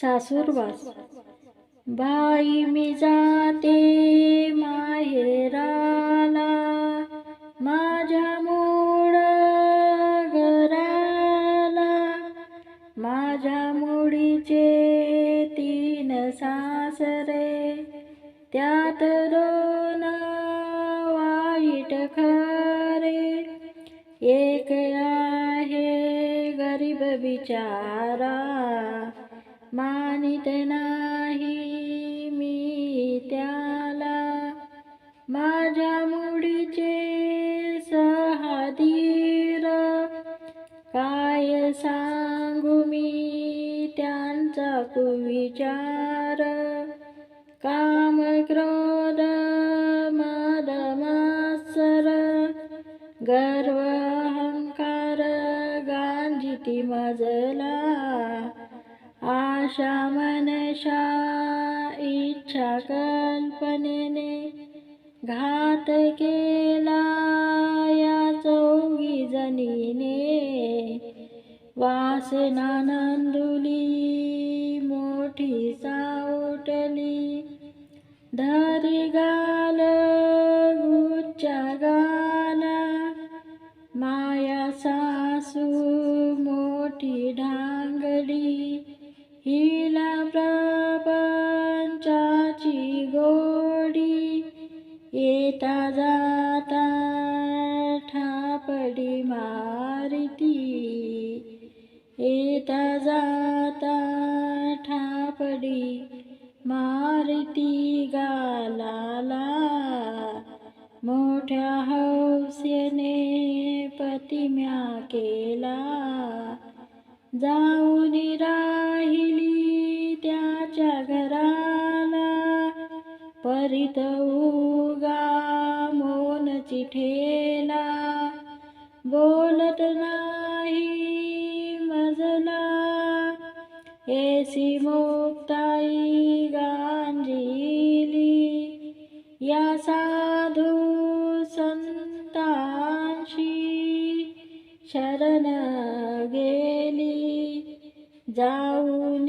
सासूरवास बाई मी जाते माहेराला. माझ्या मूळ घराला. माझ्या मुडीचे तीन सासरे. त्यात दोन वाईट खरे. एक आहे गरीब बिचारा. मानित नाही मी त्याला. माझ्या मुडीचे सहाधीर काय सांगू मी त्यांचा कुविचार. काम क्रोध मद मासर. गर्व अहंकार गांजिती मजला. आशा मनशा इच्छा कल्पनेने घात केला या चौघी जणीने वासना नंदुली मोठी सावटली धरी गाल ठापडी मारिती. येता जाता ठापडी मारिती गालाला. मोठ्या हौसेने पतिम्या केला. जाऊन राहिली त्याच्या घराला. परित उगा मोन चिठेला बोलत नाही मजला एसी मोक्ताई गांजिली. या साधू संतांशी शरण गेली. जाऊ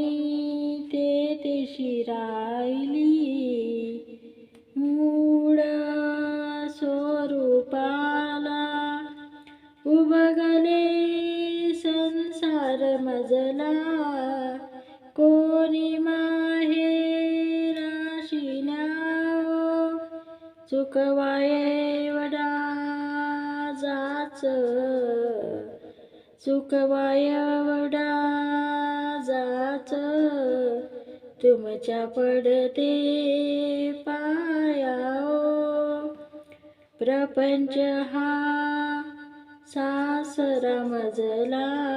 संसार मजला कोणी माहेराशी न्यावं चुकवाये वडा जाच. चुकवाय वडा जाच तुमच्या पडते पायाओ प्रपंच हा सासरा मजला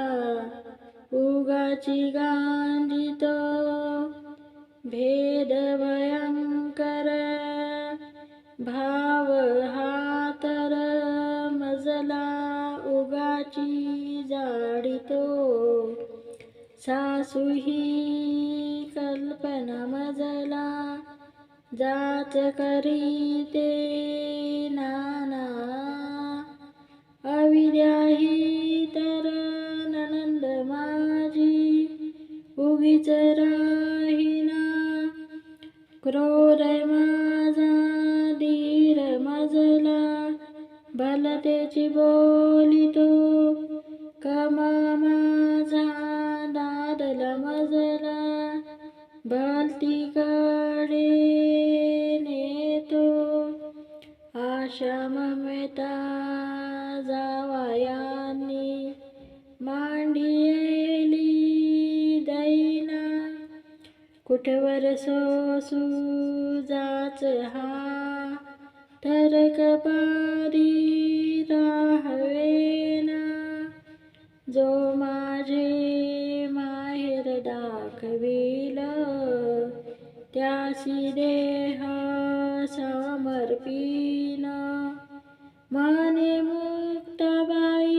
उगाची गांजितो भेद भयंकर भाव हा तर मजला उगाची जाडितो सासू ही कल्पना मजला जाच करीते ना आशा ममता जावायांनी मांडियेली दैना कुठवर सोसू जाच हा? तरक पारी राहवेना जो माझे माहेर दाखविल त्यासी देहा समर्पिन म्हणे मुक्ताबाई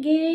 घे